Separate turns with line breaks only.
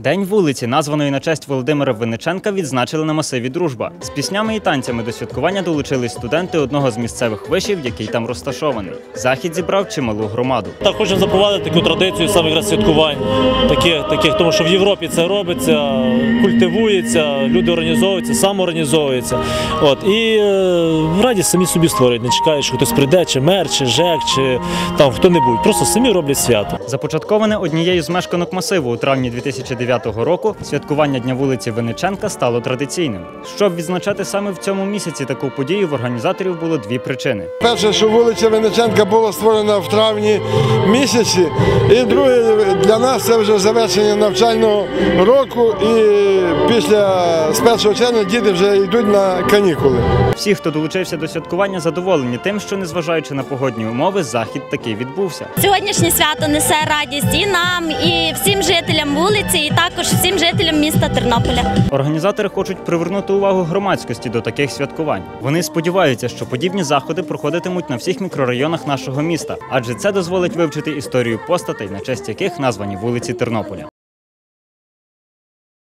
День вулиці, названої на честь Володимира Винниченка, відзначили на масиві Дружба. З піснями і танцями до святкування долучились студенти одного з місцевих вишів, який там розташований. Захід зібрав чималу громаду.
Так хочемо запровадити таку традицію саме якраз святкувань, таких, таких, тому що в Європі це робиться, культивується, люди організовуються, самоорганізовуються. От і е, радість самі собі створюють, не чекають, що хтось прийде, чи мер, чи ЖЕК, чи там хто-небудь. Просто самі роблять свято.
Започатковане однією з мешканок масиву у травні 2009 року, святкування Дня вулиці Винниченка стало традиційним. Щоб відзначати саме в цьому місяці таку подію, в організаторів було дві причини.
Перше, що вулиця Винниченка була створена в травні місяці. І друге, для нас це вже завершення навчального року. І після з 1 червня діти вже йдуть на канікули.
Всі, хто долучився до святкування, задоволені тим, що незважаючи на погодні умови, захід таки відбувся.
Сьогоднішнє свято несе радість і нам, і всім жителям вулиці, і також всім жителям міста Тернополя.
Організатори хочуть привернути увагу громадськості до таких святкувань. Вони сподіваються, що подібні заходи проходитимуть на всіх мікрорайонах нашого міста, адже це дозволить вивчити історію постатей, на честь яких названі вулиці Тернополя.